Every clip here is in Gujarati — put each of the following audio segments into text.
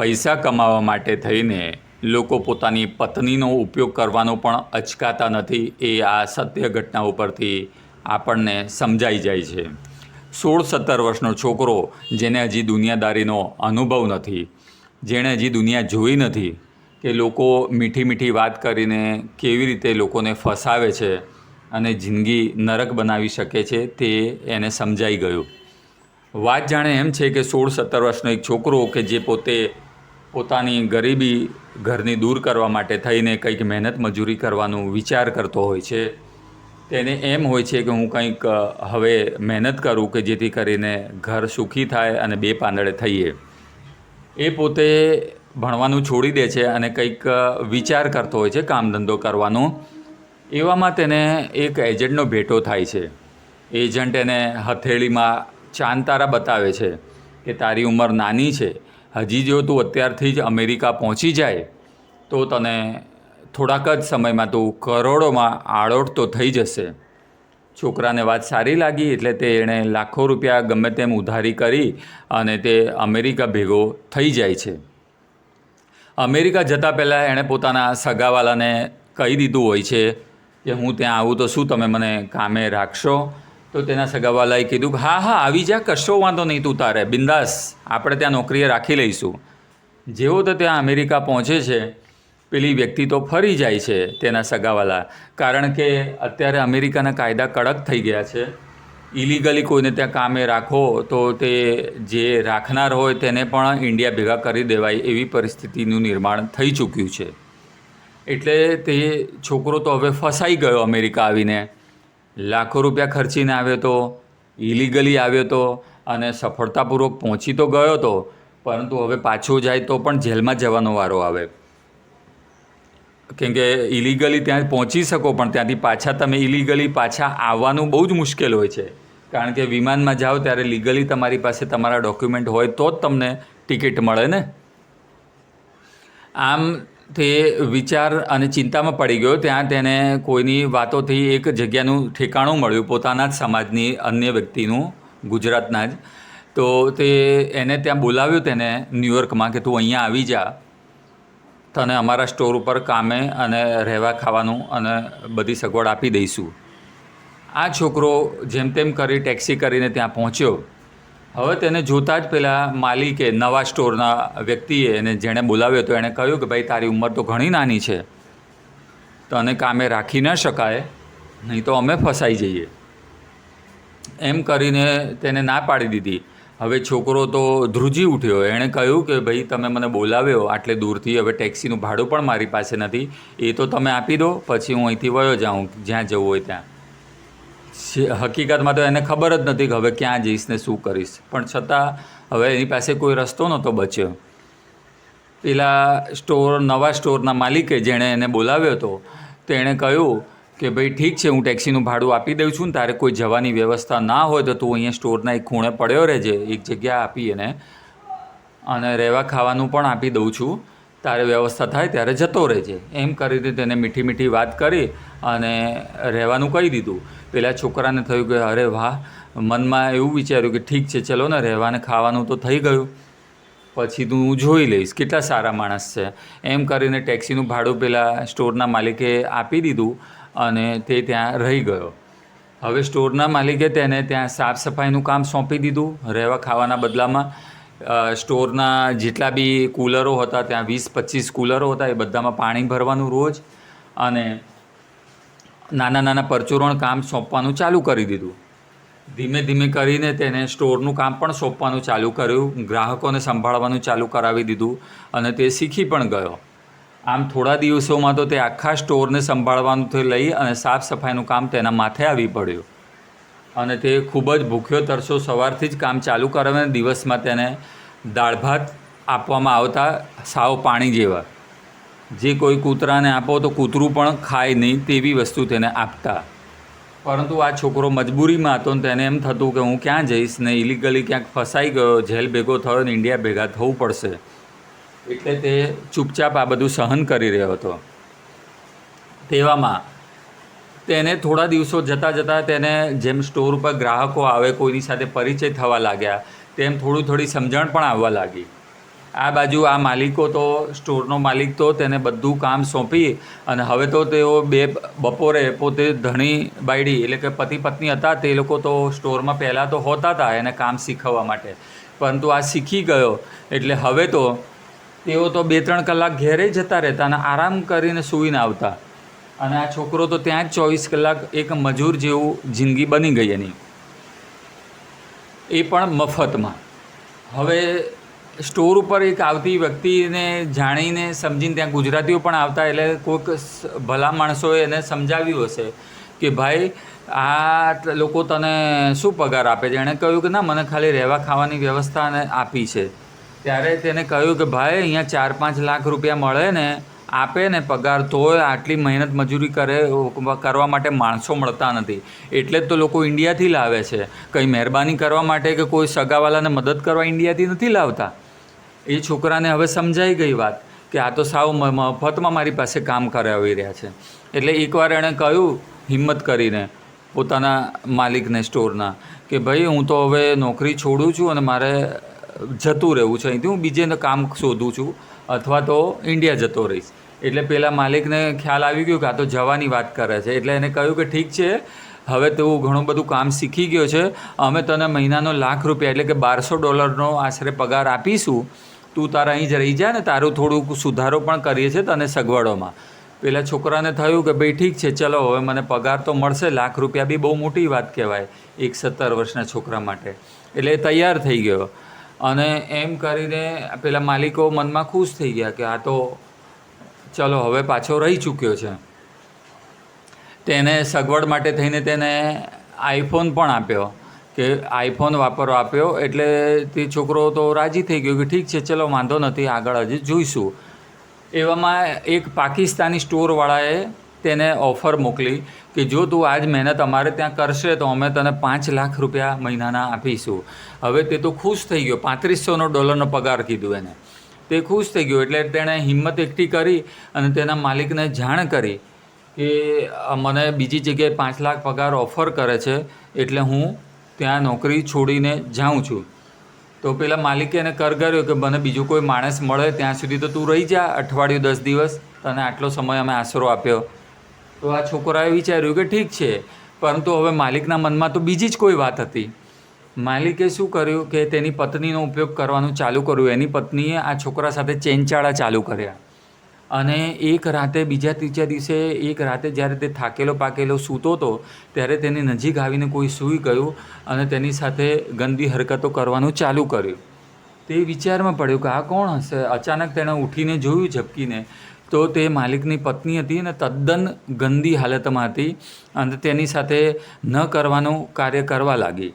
પૈસા કમાવા માટે થઈને લોકો પોતાની પત્નીનો ઉપયોગ કરવાનો પણ અચકાતા નથી એ આ સત્ય ઘટના ઉપરથી આપણને સમજાઈ જાય છે. સોળ સત્તર વર્ષનો છોકરો જેને હજી દુનિયાદારીનો અનુભવ નથી, જેણે હજી દુનિયા જોઈ નથી કે લોકો મીઠી મીઠી વાત કરીને કેવી રીતે લોકોને ફસાવે છે અને જિંદગી નરક બનાવી શકે છે તે એને સમજાઈ ગયું. વાત જાણે એમ છે કે સોળ સત્તર વર્ષનો એક છોકરો કે જે પોતે પોતાની ગરીબી ઘરની દૂર કરવા માટે થઈને કંઈક મહેનત મજૂરી કરવાનું વિચાર કરતો હોય છે. તેને એમ હોય છે કે હું કંઈક હવે મહેનત કરું કે જેથી કરીને ઘર સુખી થાય અને બે પાંદડે થઈએ. એ પોતે ભણવાનું છોડી દે છે અને કંઈક વિચાર કરતો હોય છે કામ ધંધો કરવાનો. એવામાં તેને એક એજન્ટનો ભેટો થાય છે. એજન્ટ એને હથેળીમાં ચાંદ તારા બતાવે છે કે તારી ઉંમર નાની છે. હજી જો તું અત્યારથી જ અમેરિકા પહોંચી જાય, તો તને થોડાક જ સમયમાં તું કરોડોમાં આળોટ તો થઈ જશે. છોકરાને વાત સારી લાગી એટલે તે એણે લાખો રૂપિયા ગમે તેમ ઉધારી કરી અને તે અમેરિકા ભેગો થઈ જાય છે. અમેરિકા જતાં પહેલાં એણે પોતાના સગાવાલાને કહી દીધું હોય છે કે હું ત્યાં આવું તો શું તમે મને કામે રાખશો? તો તેના સગાવાલાએ કીધું, હા હા, આવી જા, કશો વાંધો નહીં તું તારે, બિંદાસ, આપણે ત્યાં નોકરીએ રાખી લઈશું. જેવો તો ત્યાં અમેરિકા પહોંચે છે, પેલી વ્યક્તિ તો ફરી જાય છે તેના સગાવાલા, કારણ કે અત્યારે અમેરિકાના કાયદા કડક થઈ ગયા છે. ઇલીગલી કોઈને ત્યાં કામે રાખો, તો તે જે રાખનાર હોય તેને પણ ઇન્ડિયા ભેગા કરી દેવાય એવી પરિસ્થિતિનું નિર્માણ થઈ ચૂક્યું છે. એટલે તે છોકરો તો હવે ફસાઈ ગયો અમેરિકા આવીને. લાખો રૂપિયા ખર્ચીને આવ્યો તો ઇલીગલી આવ્યો તો અને સફળતાપૂર્વક પહોંચી તો ગયો તો, પરંતુ હવે પાછો જાય તો પણ જેલમાં જવાનો વારો આવે. કેમ કે ઇલીગલી ત્યાં પહોંચી શકો, પણ ત્યાંથી પાછા તમે ઇલીગલી પાછા આવવાનું બહુ જ મુશ્કેલ હોય છે. કારણ કે વિમાનમાં જાઓ ત્યારે લીગલી તમારી પાસે તમારા ડોક્યુમેન્ટ હોય તો જ તમને ટિકિટ મળે ને? આમ તે વિચાર અને ચિંતામાં પડી ગયો. ત્યાં તેને કોઈની વાતોથી એક જગ્યાનું ઠેકાણું મળ્યું. પોતાના જ સમાજની અન્ય વ્યક્તિનું, ગુજરાતના જ. તો તે એને ત્યાં બોલાવ્યો તેને ન્યૂયોર્કમાં કે તું અહીંયા આવી જા. તને અમારા સ્ટોર ઉપર કામે અને રહેવા ખાવાનું અને બધી સગવડ આપી દઈશું. આ છોકરો જેમ તેમ કરી ટેક્સી કરીને ત્યાં પહોંચ્યો. હવે તેને જોતાં જ પેલા માલિકે નવા સ્ટોરના વ્યક્તિએ એને જેણે બોલાવ્યો તો એણે કહ્યું કે ભાઈ, તારી ઉંમર તો ઘણી નાની છે. તને કામે રાખી ન શકાય, નહીં તો અમે ફસાઈ જઈએ. એમ કરીને તેને ના પાડી દીધી. હવે છોકરો તો ધ્રુજી ઉઠ્યો. એણે કહ્યું કે, ભાઈ, તમે મને બોલાવ્યો, આટલે દૂરથી હવે ટેક્સીનું ભાડું પણ મારી પાસે નથી. એ તો તમે આપી દો, પછી હું અહીંથી વયો જાઉં, જ્યાં જવું હોય ત્યાં. હકીકતમાં તો એને ખબર જ નથી કે હવે ક્યાં જઈશ ને શું કરીશ. પણ છતાં હવે એની પાસે કોઈ રસ્તો નહોતો બચ્યો. પેલા સ્ટોર, નવા સ્ટોરના માલિકે જેણે એને બોલાવ્યો હતો, તેણે કહ્યું કે ભાઈ ઠીક છે, હું ટેક્સીનું ભાડું આપી દઉં છું ને તારે કોઈ જવાની વ્યવસ્થા ના હોય તો તું અહીંયા સ્ટોરના એક ખૂણે પડ્યો રહેજે, એક જગ્યા આપી એને. અને રહેવા ખાવાનું પણ આપી દઉં છું. તારે વ્યવસ્થા થાય ત્યારે જતો રહેજે. એમ કરીને તેને મીઠી મીઠી વાત કરી અને રહેવાનું કહી દીધું. પેલા છોકરાને થયું કે, અરે વાહ, મનમાં એવું વિચાર્યું કે ઠીક છે, ચલો ને, રહેવાને ખાવાનું તો થઈ ગયું. પછી તું હું જોઈ લઈશ, કેટલા સારા માણસ છે. એમ કરીને ટેક્સીનું ભાડું પેલા સ્ટોરના માલિકે આપી દીધું અને તે ત્યાં રહી ગયો. હવે સ્ટોરના માલિકે તેને ત્યાં સાફ સફાઈનું કામ સોંપી દીધું, રહેવા ખાવાના બદલામાં. સ્ટોરના જેટલા બી કૂલરો હતા, ત્યાં વીસ પચીસ કુલરો હતા, એ બધામાં પાણી ભરવાનું રોજ. અને નાના નાના પરચુરણ કામ સોંપવાનું ચાલુ કરી દીધું. ધીમે ધીમે કરીને તેને સ્ટોરનું કામ પણ સોંપવાનું ચાલુ કર્યું, ગ્રાહકોને સંભાળવાનું ચાલુ કરાવી દીધું અને તે શીખી પણ ગયો. આમ થોડા દિવસોમાં તો તે આખા સ્ટોરને સંભાળવાનુંથી લઈ અને સાફ સફાઈનું કામ તેના માથે આવી પડ્યું. અને તે ખૂબ જ ભૂખ્યો તરસો સવારથી જ કામ ચાલુ કરાવે દિવસમાં તેને દાળ ભાત આપવામાં આવતા સાવ પાણી જેવા જે કોઈ કૂતરાને આપો તો કૂતરું પણ ખાય નહીં તેવી વસ્તુ તેને આપતા. પરંતુ આ છોકરો મજબૂરીમાં હતો ને તેને એમ થતું કે હું ક્યાં જઈશ ને ઇલીગલી ક્યાંક ફસાઈ ગયો, જેલ ભેગો થયો ને ઇન્ડિયા ભેગા થવું પડશે. એટલે તે ચૂપચાપ આ બધું સહન કરી રહ્યો હતો. તેવામાં તેને થોડા દિવસો જતાં જતાં તેને જેમ સ્ટોર ઉપર ગ્રાહકો આવે, કોઈની સાથે પરિચય થવા લાગ્યા, તેમ થોડું થોડી સમજણ પણ આવવા લાગી. આ બાજુ આ માલિકો તો, સ્ટોરનો માલિક તો, તેને બધું કામ સોંપી અને હવે તો તેઓ બે બપોરે પોતે ધણી બાયડી, એટલે કે પતિ પત્ની હતા, તે લોકો તો સ્ટોરમાં પહેલાં તો હોતા હતા એને કામ શીખવવા માટે. પરંતુ આ શીખી ગયો, એટલે હવે તો તેઓ તો બે ત્રણ કલાક ઘેરે જતા રહેતા અને આરામ કરીને સૂઈને આવતા. અને આ છોકરો તો ત્યાં જ ચોવીસ કલાક એક મજૂર જેવું જિંદગી બની ગઈ એની. એ પણ મફતમાં. હવે સ્ટોર ઉપર એક આવતી વ્યક્તિને જાણીને સમજીને ત્યાં ગુજરાતીઓ પણ આવતા, એટલે કોઈક ભલા માણસોએ એને સમજાવ્યું હશે કે ભાઈ, આ લોકો તને શું પગાર આપે છે? એણે કહ્યું કે ના, મને ખાલી રહેવા ખાવાની વ્યવસ્થા આપી છે. ત્યારે તેને કહ્યું કે ભાઈ, અહીંયા ચાર પાંચ લાખ રૂપિયા મળે ને, આપે ને પગાર, તોય આટલી મહેનત મજૂરી કરે કરવા માટે માણસો મળતા નથી. એટલે જ તો લોકો ઇન્ડિયાથી લાવે છે. કંઈ મહેરબાની કરવા માટે કે કોઈ સગાવાલાને મદદ કરવા ઇન્ડિયાથી નથી લાવતા? એ છોકરાને હવે સમજાઈ ગઈ વાત કે આ તો સાવ મફતમાં મારી પાસે કામ કરાવી રહ્યા છે. એટલે એકવાર એણે કહ્યું હિંમત કરીને પોતાના માલિકને સ્ટોરના કે ભાઈ હું તો હવે નોકરી છોડું છું અને મારે જતું રહેવું છે અહીંથી. હું બીજે કામ શોધું છું અથવા તો ઇન્ડિયા જતો રહીશ. એટલે પેલા માલિકને ખ્યાલ આવી ગયો કે આ તો જવાની વાત કરે છે. એટલે એને કહ્યું કે ઠીક છે, હવે તું ઘણું બધું કામ શીખી ગયો છે. અમે તને મહિનાનો લાખ રૂપિયા એટલે કે બારસો ડોલરનો આશરે પગાર આપીશું. તું તારા અહીં જ રહી જા ને તારું થોડુંક સુધારો પણ કરીએ છીએ તને સગવડોમાં. પેલા છોકરાને થયું કે ભાઈ ઠીક છે, ચલો, હવે મને પગાર તો મળશે, લાખ રૂપિયા બી બહુ મોટી વાત કહેવાય, એક સત્તર વર્ષના છોકરા માટે. એટલે એ તૈયાર થઈ ગયો. અને એમ કરીને પેલા માલિકો મનમાં ખુશ થઈ ગયા કે આ તો, ચલો, હવે પાછો રહી ચૂક્યો છે. તેને સગવડ માટે થઈને તેને આઈફોન પણ આપ્યો. કે આઈફોન વાપરવા આપ્યો એટલે તે છોકરો તો રાજી થઈ ગયો કે ઠીક છે, ચલો વાંધો નથી, આગળ હજી જોઈશું. એવામાં એક પાકિસ્તાની સ્ટોરવાળાએ તેને ઓફર મોકલી કે જો તું આજ મહેનત અમારે ત્યાં કરશે તો અમે તને પાંચ લાખ રૂપિયા મહિનાના આપીશું. હવે તે તો ખુશ થઈ ગયો પાંત્રીસોનો ડોલરનો પગાર કીધું એને. તે ખુશ થઈ ગયો એટલે તેણે હિંમત એકઠી કરી અને તેના માલિકને જાણ કરી કે મને બીજી જગ્યાએ પાંચ લાખ પગાર ઓફર કરે છે એટલે હું ત્યાં નોકરી છોડીને જાઉં છું. તો પેલા માલિકે એને કરગર્યો કે મને બીજું કોઈ માણસ મળે, ત્યાં સુધી તો તું રહી જા, અઠવાડિયું દસ દિવસ તને આટલો સમય અમે આશરો આપ્યો. તો આ છોકરાએ વિચાર્યું કે ઠીક છે, પરંતુ હવે માલિકના મનમાં તો બીજી જ કોઈ વાત હતી. માલિકે શું કર્યું કે તેની પત્નીનો ઉપયોગ કરવાનું ચાલુ કર્યું. એની પત્નીએ આ છોકરા સાથે ચેનચાળા ચાલુ કર્યા. અને એક રાતે બીજા ત્રીજા દિવસે એક રાતે જ્યારે તે થાકેલો પાકેલો સૂતો હતો, ત્યારે તેની નજીક આવીને કોઈ સૂઈ ગયું અને તેની સાથે ગંદી હરકતો કરવાનું ચાલુ કર્યું. તે વિચારમાં પડ્યું કે આ કોણ હશે? અચાનક તેણે ઉઠીને જોયું ઝપકીને, તો તે માલિકની પત્ની હતી અને તદ્દન ગંદી હાલતમાં હતી અને તેની સાથે ન કરવાનું કાર્ય કરવા લાગી.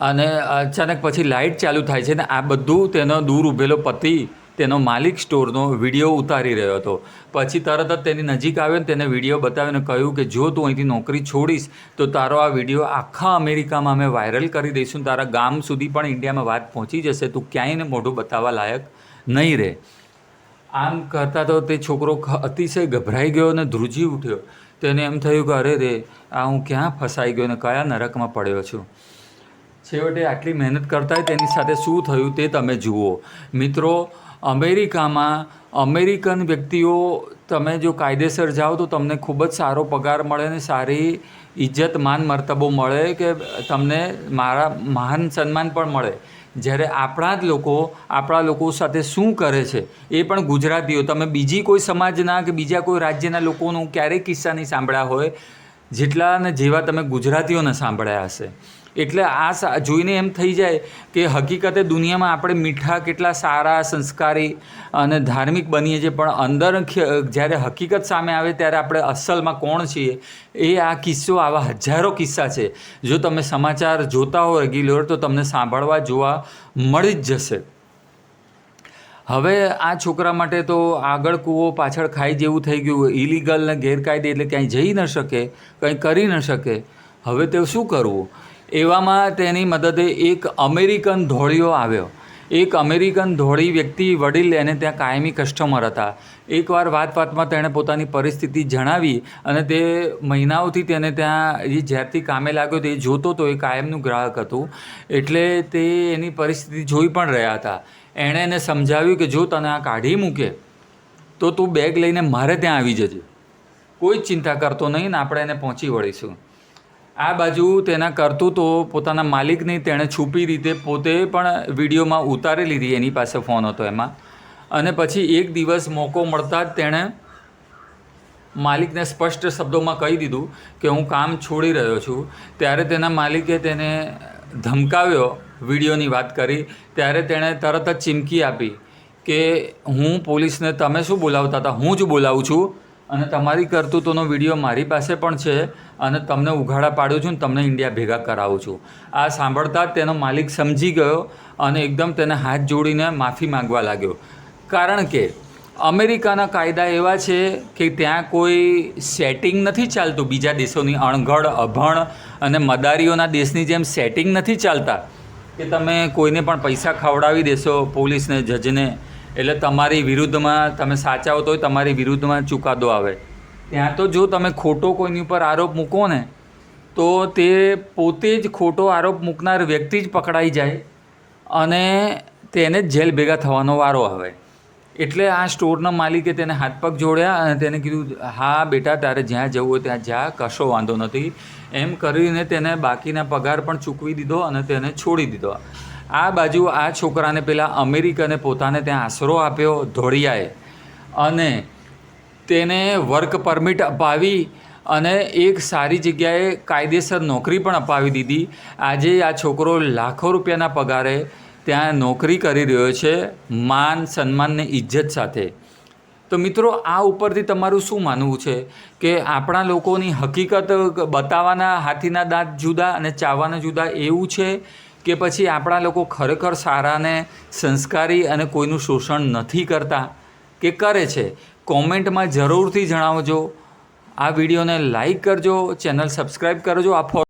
અને અચાનક પછી લાઇટ ચાલુ થાય છે ને આ બધું તેનો દૂર ઊભેલો પતિ તેનો માલિક સ્ટોરનો વીડિયો ઉતારી રહ્યો હતો. પછી તરત જ તેની નજીક આવ્યો તેને વીડિયો બતાવીને કહ્યું કે, જો તું અહીંથી નોકરી છોડીશ, તો તારો આ વીડિયો આખા અમેરિકામાં અમે વાયરલ કરી દઈશું તારા ગામ સુધી પણ ઇન્ડિયામાં વાત પહોંચી જશે. તું ક્યાંય મોઢું બતાવવા લાયક નહીં રહે. આમ કરતાં તો તે છોકરો અતિશય ગભરાઈ ગયો અને ધ્રુજી ઉઠ્યો. તેને એમ થયું કે, અરે રે, આ હું ક્યાં ફસાઈ ગયો અને કયા નરકમાં પડ્યો છું? છેવટે આટલી મહેનત કરતાંય તેની સાથે શું થયું તે તમે જુઓ. મિત્રો અમેરિકામાં અમેરિકન વ્યક્તિઓ, તમે જો કાયદેસર જાઓ તો તમને ખૂબ જ સારો પગાર મળે ને સારી ઇજ્જત માન મર્તબો મળે કે તમને મારા મહાન સન્માન પણ મળે. જ્યારે આપણા જ લોકો, આપણા લોકો સાથે શું કરે છે એ પણ ગુજરાતીઓ. તમે બીજી કોઈ સમાજના કે બીજા કોઈ રાજ્યના લોકોનું ક્યારેય કિસ્સા નહીં સાંભળ્યા હોય, જેટલા ને જેવા તમે ગુજરાતીઓને સાંભળ્યા હશે. એટલે આ જોઈને એમ થઈ જાય કે હકીકતે દુનિયામાં આપણે મીઠા કેટલા સારા, સંસ્કારી અને ધાર્મિક બનીએ છીએ. પણ અંદર જ્યારે હકીકત સામે આવે ત્યારે આપણે અસલમાં કોણ છીએ? એ આ કિસ્સો આવા હજારો કિસ્સા છે. જો તમે સમાચાર જોતા હો રેગ્યુલર તો તમને સાંભળવા જોવા મળી જ જશે. હવે આ છોકરા માટે તો આગળ કૂવો પાછળ ખાઈ જેવું થઈ ગયું. ઇલીગલ ને ગેરકાયદે એટલે ક્યાંય જઈ ન શકે, કંઈ કરી ન શકે. હવે તે શું કરવું? એવામાં તેની મદદે એક અમેરિકન ધોળીઓ આવ્યો. એક અમેરિકન ધોળી વ્યક્તિ વડીલ એને ત્યાં કાયમી કસ્ટમર હતા. એકવાર વાત વાતમાં તેણે પોતાની પરિસ્થિતિ જણાવી અને તે મહિનાઓથી તેને ત્યાં એ જ્યારથી કામે લાગ્યો તે જોતો તો એ કાયમનું ગ્રાહક હતું. એટલે તે એની પરિસ્થિતિ જોઈ પણ રહ્યા હતા. એણે એને સમજાવ્યું કે જો તને આ કાઢી મૂકે, તો તું બેગ લઈને મારે ત્યાં આવી જજે. કોઈ જ ચિંતા કરતો નહીં ને આપણે એને પહોંચી વળીશું. આ બાજુ તેના કરતૂતો પોતાના માલિકની તેણે છુપી રીતે પોતે પણ વિડીયોમાં ઉતારી લીધી. એની પાસે ફોન હતો એમાં. અને પછી એક દિવસ મોકો મળતા જ તેણે માલિકને સ્પષ્ટ શબ્દોમાં કહી દીધું કે હું કામ છોડી રહ્યો છું. ત્યારે તેના માલિકે તેને ધમકાવ્યો, વિડીયોની વાત કરી. ત્યારે તેણે તરત જ ચીમકી આપી કે હું પોલીસને તમે શું બોલાવતા હતા? હું જ બોલાવું છું અને તમારી કરતૂતોનો વીડિયો મારી પાસે પણ છે. અને તમને ઉઘાડા પાડું છું ને તમને ઇન્ડિયા ભેગા કરાવું છું. આ સાંભળતા જ તેનો માલિક સમજી ગયો અને એકદમ તેને હાથ જોડીને માફી માંગવા લાગ્યો. કારણ કે અમેરિકાના કાયદા એવા છે કે ત્યાં કોઈ સેટિંગ નથી ચાલતું. બીજા દેશોની અણઘડ, અભણ અને મદારીઓના દેશની જેમ સેટિંગ નથી ચાલતા. કે તમે કોઈને પણ પૈસા ખવડાવી દેશો પોલીસને, જજને. એટલે તમારી વિરુદ્ધમાં તમે સાચા હો તોય તમારી વિરુદ્ધમાં ચુકાદો આવે. ત્યાં તો જો તમે ખોટો કોઈની ઉપર આરોપ મૂકો ને, તો તે પોતે જ ખોટો આરોપ મૂકનાર વ્યક્તિ જ પકડાઈ જાય અને તેને જેલ ભેગા થવાનો વારો આવે. એટલે આ સ્ટોરના માલિકે તેને હાથ પગ જોડ્યા અને તેને કીધું, હા બેટા, તારે જ્યાં જવું હોય ત્યાં જા, કશો વાંધો નથી. એમ કરીને તેને બાકીના પગાર પણ ચૂકવી દીધો અને તેને છોડી દીધો. આ બાજુ આ છોકરાને પેલા અમેરિકને પોતાને ત્યાં આશરો આપ્યો, ધોળિયાએ. અને તેને વર્ક પરમિટ અપાવી અને એક સારી જગ્યાએ કાયદેસર નોકરી પણ અપાવી દીધી. આજે આ છોકરો લાખો રૂપિયાના પગારે ત્યાં નોકરી કરી રહ્યો છે, માન સન્માનને ઇજ્જત સાથે. તો મિત્રો, આ ઉપરથી તમારું શું માનવું છે? કે આપણા લોકોની હકીકત બતાવવાના હાથીના દાંત જુદા અને ચાવવાના જુદા એવું છે કે પછી આપણા લોકો ખરેખર સારાને સંસ્કારી અને કોઈનું શોષણ નથી કરતા? કે કરે છે? કોમેન્ટમાં જરૂરથી જણાવજો. આ વિડીયોને લાઈક કરજો ચેનલ સબસ્ક્રાઈબ કરજો. આ